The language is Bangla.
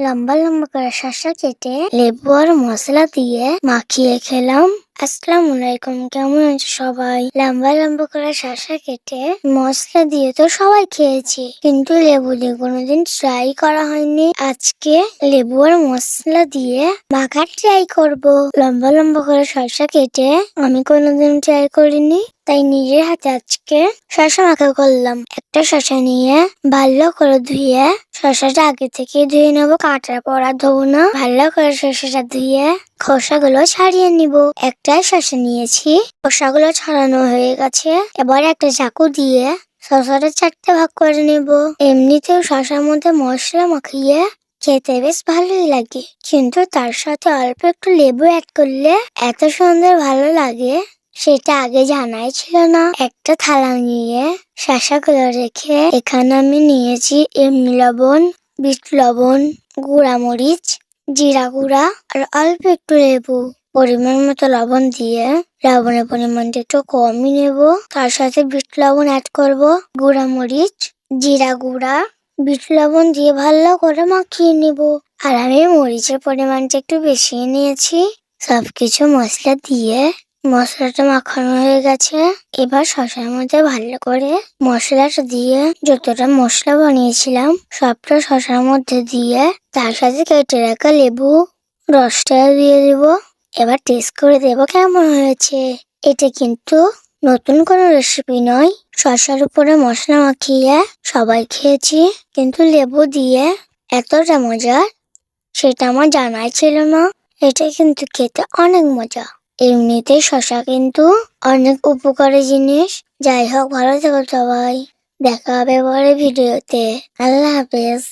লম্বা লম্বা করে শসা কেটে লেবু আর মশলা দিয়ে মাখিয়ে খেলাম। আসসালামু আলাইকুম, কেমন আছো সবাই? লম্বা লম্বা করে শসা কেটে মশলা দিয়ে তো সবাই খেয়েছি, কিন্তু লেবু দিয়ে কোনোদিন ট্রাই করা হয়নি। আজকে লেবু আর মশলা দিয়ে মাখার ট্রাই করব। লম্বা লম্বা করে শসা কেটে আমি কোনোদিন ট্রাই করিনি, তাই নিজের হাতে আজকে শসা মাখা করলাম। একটা শসা নিয়ে ভালো করে ধুয়ে শসাটা আগে থেকে ধুয়ে নেব, কাটার পর আর ধোবো না। ভালো করে শসাটা ধুয়ে খোসাগুলো ছাড়িয়ে নিব। একটাই শসা নিয়েছি। খোসাগুলো ছাড়ানো হয়ে গেছে। এবার একটা চাকু দিয়ে শসাটা চারটে ভাগ করে নেব। এমনিতেও শসার মধ্যে মশলা মাখিয়ে খেতে বেশ ভালোই লাগে। কিন্তু তার সাথে অল্প একটু লেবু অ্যাড করলে এত সুন্দর ভালো লাগে, সেটা আগে জানাই ছিল না। একটা থালা নিয়ে শসাগুলো রেখে এখানে আমি নিয়েছি এমনি লবণ, বিট লবণ, গুঁড়া মরিচ জিরা গুঁড়া আর অল্প একটু লেবু। পরিমাণ মতো লবণ দিয়ে লবণের পরিমাণটা একটু কমই নেব। তার সাথে বিট লবণ অ্যাড করব গুঁড়া মরিচ জিরা গুঁড়া। বিট লবণ দিয়ে ভালো করে মাখিয়ে নেব। আর আমি মরিচের পরিমাণটা একটু বেশি নিয়েছি। সব কিছু মশলা দিয়ে মশলাটা মাখানো হয়ে গেছে। এবার শসার মধ্যে ভালো করে মশলাটা দিয়ে যতটা মশলা বানিয়েছিলাম, সবটা শসার মধ্যে দিয়ে তার সাথে কেটে রাখা লেবু রসটা দিয়ে দিব। এবার টেস্ট করে দেব কেমন হয়েছে। এটা কিন্তু নতুন কোনো রেসিপি নয়। শসার উপরে মশলা মাখিয়ে সবাই খেয়েছি, কিন্তু লেবু দিয়ে এতটা মজার সেটা আমার জানাই ছিল না। এটা কিন্তু খেতে অনেক মজা। এমনিতেই শশা কিন্তু অনেক উপকারী জিনিস। যাই হোক, ভালো থেকো সবাই। দেখা হবে পরে ভিডিওতে। আল্লাহ হাফেজ।